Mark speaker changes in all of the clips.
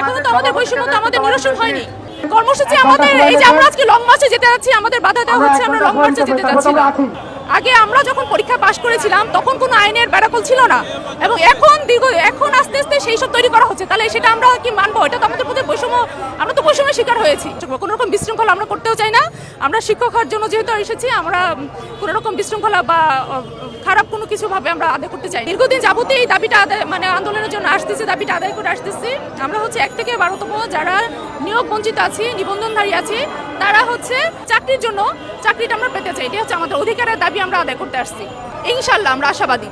Speaker 1: এখনও তো আমাদের বৈষম্য তো আমাদের নিরসন হয়নি। কর্মসূচি আমাদের এই যে আমরা আজকে লং মার্চে যেতে যাচ্ছি আমাদের বাধা দেওয়া হচ্ছে আমরা লং মার্চে যেতে যাচ্ছি না। আগে আমরা যখন পরীক্ষা পাশ করেছিলাম তখন কোনো আইনের ব্যারাকল ছিল না। এবং এখন দীর্ঘ এখন আস্তে আস্তে সেই সব তৈরি করা হচ্ছে। তাহলে সেটা আমরা কি মানবো? এটা তো আমাদের প্রতি বৈষম্য আমরা তো শিকার হয়েছি। কোনো রকম বিশৃঙ্খলা আমরা করতেও চাই না। আমরা শিক্ষক হওয়ার জন্য যেহেতু এসেছি, আমরা কোনো রকম বিশৃঙ্খলা বা খারাপ কোনো কিছু ভাবে আমরা আদায় করতে চাই দীর্ঘদিন যাবতীয় এই দাবিটা আদায় মানে আন্দোলনের জন্য আসতেছি, দাবিটা আদায় করে আসতেছি। আমরা হচ্ছে এক থেকে বারোতম যারা নিয়োগ বঞ্চিত আছি, নিবন্ধনধারী আছি, তারা হচ্ছে চাকরির জন্য চাকরিটা আমরা পেতে চাই। এটা হচ্ছে আমাদের অধিকারের দাবি আমরা আদায় করতে আসছি। ইনশাল্লাহ আমরা আশাবাদী।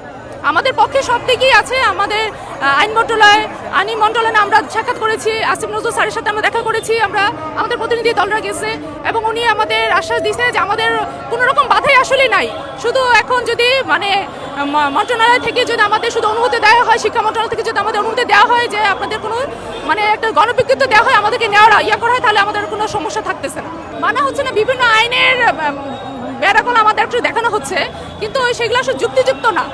Speaker 1: আমাদের পক্ষে সব দিকেই আছে, আমাদের আইন মন্ত্রণালয় আইন মন্ত্রণালয়ে আমরা সাক্ষাৎ করেছি আসিফ নজরুল স্যারের সাথে আমরা দেখা করেছি আমরা আমাদের প্রতিনিধি দলরা গেছে এবং উনি আমাদের আশ্বাস দিয়েছে যে আমাদের কোনো রকম বাধাই আসলে নাই। শুধু এখন যদি মানে মন্ত্রণালয় থেকে যদি আমাদের শুধু অনুমতি দেওয়া হয় শিক্ষা মন্ত্রণালয় থেকে যদি আমাদের অনুমতি দেওয়া হয় যে আপনাদের কোনো মানে একটা গণবিজ্ঞপ্তি দেওয়া হয় আমাদেরকে নেওয়ার ইয়ে করা হয় তাহলে আমাদের কোনো সমস্যা থাকতেছে না। মানা হচ্ছে না বিভিন্ন আইনের উম, ব্যারাকল আমাদের একটু দেখানো হচ্ছে কিন্তু সেগুলো আসলে যুক্তিযুক্ত না।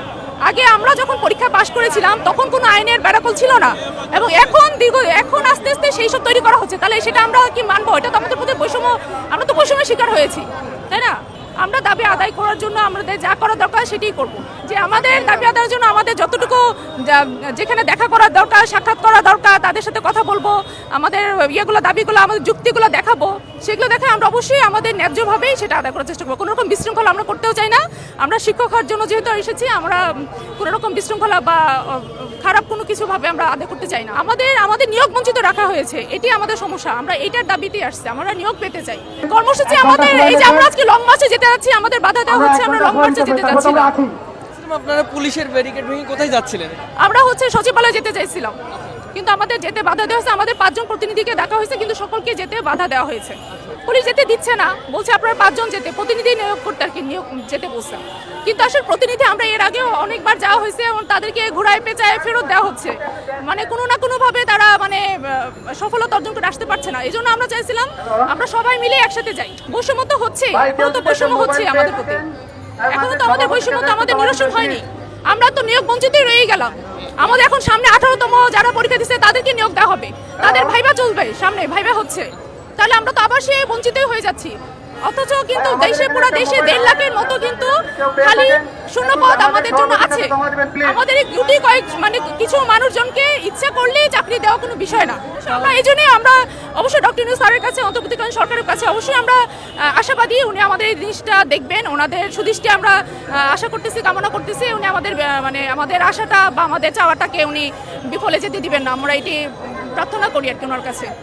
Speaker 1: আগে আমরা যখন পরীক্ষা পাশ করেছিলাম, তখন কোনো আইনের ব্যারাকল ছিল না। এবং এখন দীর্ঘ, এখন আস্তে আস্তে সেই সব তৈরি করা হচ্ছে। তাহলে সেটা আমরা কি মানবো? এটা তো আমাদের প্রতি বৈষম্য, আমরা তো বৈষম্যের শিকার হয়েছি, তাই না? আমরা দাবি আদায় করার জন্য আমাদের যা করা দরকার সেটাই করব। যে আমাদের দাবি আদায়ের জন্য আমাদের যতটুকু যেখানে দেখা করার দরকার সাক্ষাৎ করা দরকার তাদের সাথে কথা বলব আমাদের ইয়েগুলো দাবিগুলো আমাদের যুক্তিগুলো দেখাবো সেগুলো দেখে আমরা অবশ্যই আমাদের ন্যায্যভাবেই সেটা আদায় করার চেষ্টা করব। কোনো রকম বিশৃঙ্খলা আমরা করতেও চাই না। আমরা শিক্ষক হওয়ার জন্য যেহেতু এসেছি আমরা কোনো রকম বিশৃঙ্খলা বা খারাপ কোনো কিছুভাবে আমরা আদায় করতে চাই না। আমাদের আমাদের নিয়োগ বঞ্চিত রাখা হয়েছে এটি আমাদের সমস্যা। আমরা এটার দাবিতেই আসছে আমরা নিয়োগ পেতে চাই। কর্মসূচি আমাদের এই যে আমরা আজকে লং মার্চে যেতে যাচ্ছি আমাদের বাধা দেওয়া হচ্ছে আমরা লং মার্চে যেতে যাচ্ছিলাম
Speaker 2: আপনারা পুলিশের ব্যারিকেড ভেঙে কোথায় যাচ্ছিলেন?
Speaker 1: আমরা হচ্ছে সচিবালয়ে যেতে চাইছিলাম। কিন্তু আমাদের যেতে বাধা দেওয়া হয়েছে আমাদের পাঁচজন প্রতিনিধিকে ডাকা হয়েছে কিন্তু সকলকে যেতে বাধা দেওয়া হয়েছে। পুলিশ যেতে দিচ্ছে না। বলছে আপনারা পাঁচজন যেতে। প্রতিনিধি নিয়োগ করতে আর কি নিয়োগ যেতে বলছে। কিন্তু আসলে প্রতিনিধি আমরা এর আগেও অনেকবার যাওয়া হয়েছে এবং তাদেরকে ঘোরায় পেঁচায় ফেরত দেওয়া হচ্ছে। মানে কোনো না কোনো ভাবে তারা মানে সফলতা অর্জন করে আসতে পারছে না। এই জন্য আমরা চাইছিলাম আমরা সবাই মিলে একসাথে যাই। বৈষম্য তো হচ্ছে। এখনও তো বৈষম্য হচ্ছে আমাদের প্রতি। এখনও তো আমাদের বৈষম্য তো আমাদের নিরসন হয়নি। আমরা তো নিয়োগ বঞ্চিতই রয়ে গেলাম। আমাদের এখন সামনে আঠারোতম যারা পরীক্ষা দিচ্ছে তাদেরকে নিয়োগ দেওয়া হবে। তাদের ভাইবা চলবে সামনে ভাইবা হচ্ছে। তাহলে আমরা তো আবার সে বঞ্চিতই হয়ে যাচ্ছি। অথচ কিন্তু দেশে পুরো দেশে দেড় লাখের মতো কিন্তু খালি শূন্য পদ আমাদের জন্য আছে। আমাদের এই গুটি কয়েক মানে কিছু মানুষজনকে ইচ্ছা করলেই চাকরি দেওয়া কোনো বিষয় না। আমরা এই জন্যই আমরা অবশ্যই ডক্টর নিউজ স্যারের কাছে অন্তর্বর্তীকালীন সরকারের কাছে অবশ্যই আমরা আশাবাদী। উনি আমাদের এই জিনিসটা দেখবেন ওনাদের সুদৃষ্টি আমরা আশা করতেছি কামনা করতেছি। উনি আমাদের মানে আমাদের আশাটা বা আমাদের চাওয়াটাকে উনি বিফলে যেতে দিবেন না। আমরা এটি প্রার্থনা করি আর কি ওনার কাছে।